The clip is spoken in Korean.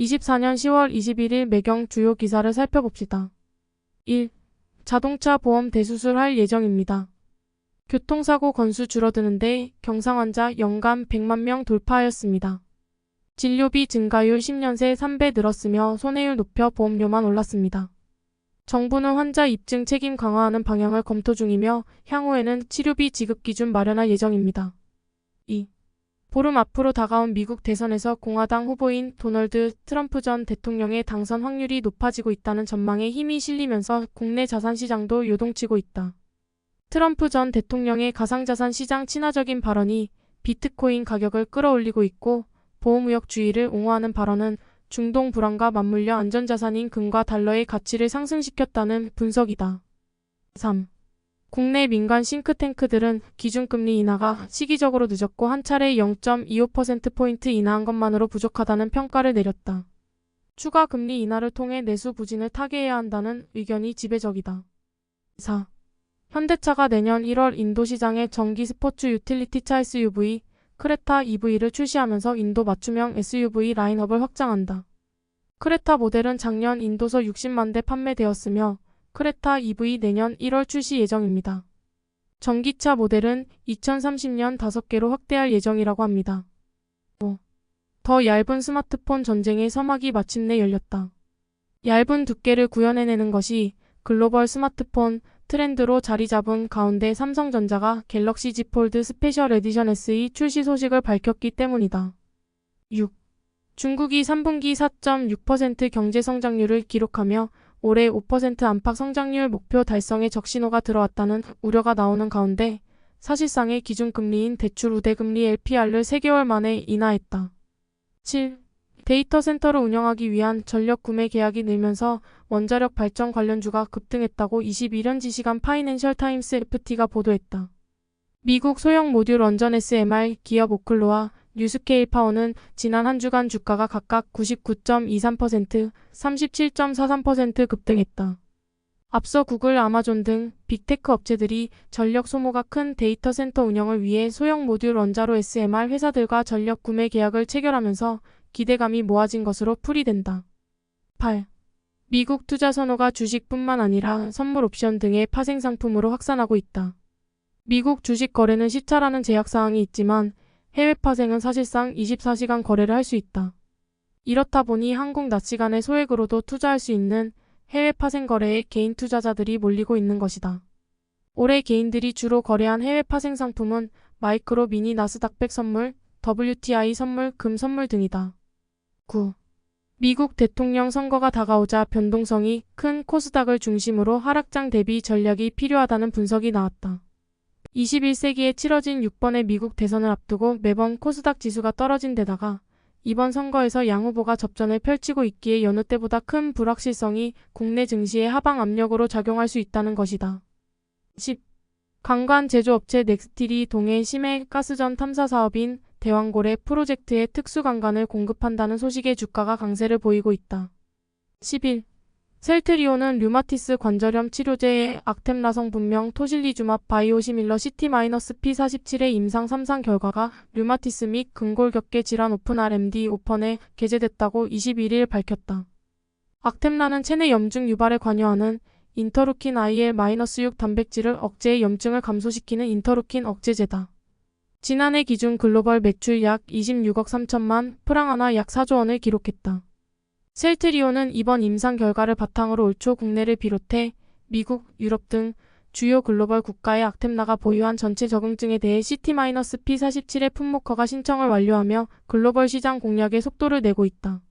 24년 10월 21일 매경 주요 기사를 살펴봅시다. 1. 자동차 보험 대수술할 예정입니다. 교통사고 건수 줄어드는데 경상 환자 연간 100만 명 돌파하였습니다. 진료비 증가율 10년 새 3배 늘었으며 손해율 높여 보험료만 올랐습니다. 정부는 환자 입증 책임 강화하는 방향을 검토 중이며 향후에는 치료비 지급 기준 마련할 예정입니다. 2. 보름 앞으로 다가온 미국 대선에서 공화당 후보인 도널드 트럼프 전 대통령의 당선 확률이 높아지고 있다는 전망에 힘이 실리면서 국내 자산 시장도 요동치고 있다. 트럼프 전 대통령의 가상자산 시장 친화적인 발언이 비트코인 가격을 끌어올리고 있고 보호무역주의를 옹호하는 발언은 중동 불안과 맞물려 안전자산인 금과 달러의 가치를 상승시켰다는 분석이다. 3. 국내 민간 싱크탱크들은 기준금리 인하가 시기적으로 늦었고 한 차례 0.25%포인트 인하한 것만으로 부족하다는 평가를 내렸다. 추가 금리 인하를 통해 내수 부진을 타개해야 한다는 의견이 지배적이다. 4. 현대차가 내년 1월 인도 시장에 전기 스포츠 유틸리티 차 SUV 크레타 EV를 출시하면서 인도 맞춤형 SUV 라인업을 확장한다. 크레타 모델은 작년 인도서 60만 대 판매되었으며 크레타 EV 내년 1월 출시 예정입니다. 전기차 모델은 2030년 5개로 확대할 예정이라고 합니다. 5. 더 얇은 스마트폰 전쟁의 서막이 마침내 열렸다. 얇은 두께를 구현해내는 것이 글로벌 스마트폰 트렌드로 자리 잡은 가운데 삼성전자가 갤럭시 Z 폴드 스페셜 에디션 SE 출시 소식을 밝혔기 때문이다. 6. 중국이 3분기 4.6% 경제 성장률을 기록하며 올해 5% 안팎 성장률 목표 달성에 적신호가 들어왔다는 우려가 나오는 가운데 사실상의 기준금리인 대출 우대금리 LPR을 3개월 만에 인하했다. 7. 데이터 센터를 운영하기 위한 전력 구매 계약이 늘면서 원자력 발전 관련주가 급등했다고 21년 지시간 파이낸셜 타임스 FT가 보도했다. 미국 소형 모듈 원전 SMR 기업 오클로와 뉴스케일 파워는 지난 한 주간 주가가 각각 99.23%, 37.43% 급등했다. 앞서 구글, 아마존 등 빅테크 업체들이 전력 소모가 큰 데이터 센터 운영을 위해 소형 모듈 원자로 SMR 회사들과 전력 구매 계약을 체결하면서 기대감이 모아진 것으로 풀이된다. 8. 미국 투자 선호가 주식뿐만 아니라 선물 옵션 등의 파생 상품으로 확산하고 있다. 미국 주식 거래는 시차라는 제약 사항이 있지만 해외 파생은 사실상 24시간 거래를 할 수 있다. 이렇다 보니 한국 낮 시간에 소액으로도 투자할 수 있는 해외 파생 거래에 개인 투자자들이 몰리고 있는 것이다. 올해 개인들이 주로 거래한 해외 파생 상품은 마이크로 미니 나스닥 백 선물, WTI 선물, 금 선물 등이다. 9. 미국 대통령 선거가 다가오자 변동성이 큰 코스닥을 중심으로 하락장 대비 전략이 필요하다는 분석이 나왔다. 21세기에 치러진 6번의 미국 대선을 앞두고 매번 코스닥 지수가 떨어진 데다가 이번 선거에서 양 후보가 접전을 펼치고 있기에 여느 때보다 큰 불확실성이 국내 증시의 하방 압력으로 작용할 수 있다는 것이다. 10. 강간 제조업체 넥스틸이 동해 심해 가스전 탐사 사업인 대왕고래 프로젝트에 특수강간을 공급한다는 소식에 주가가 강세를 보이고 있다. 11. 셀트리온은 류마티스 관절염 치료제의 악템라 성 분명 토실리주맙 바이오시밀러 CT-P47의 임상 3상 결과가 류마티스 및 근골격계 질환 오픈 RMD 오펀에 게재됐다고 21일 밝혔다. 악템라는 체내 염증 유발에 관여하는 인터루킨 IL-6 단백질을 억제해 염증을 감소시키는 인터루킨 억제제다. 지난해 기준 글로벌 매출 약 26억 3천만 프랑 하나 약 4조 원을 기록했다. 셀트리온은 이번 임상 결과를 바탕으로 올 초 국내를 비롯해 미국, 유럽 등 주요 글로벌 국가의 악템라가 보유한 전체 적응증에 대해 CT-P47의 품목허가 신청을 완료하며 글로벌 시장 공략에 속도를 내고 있다.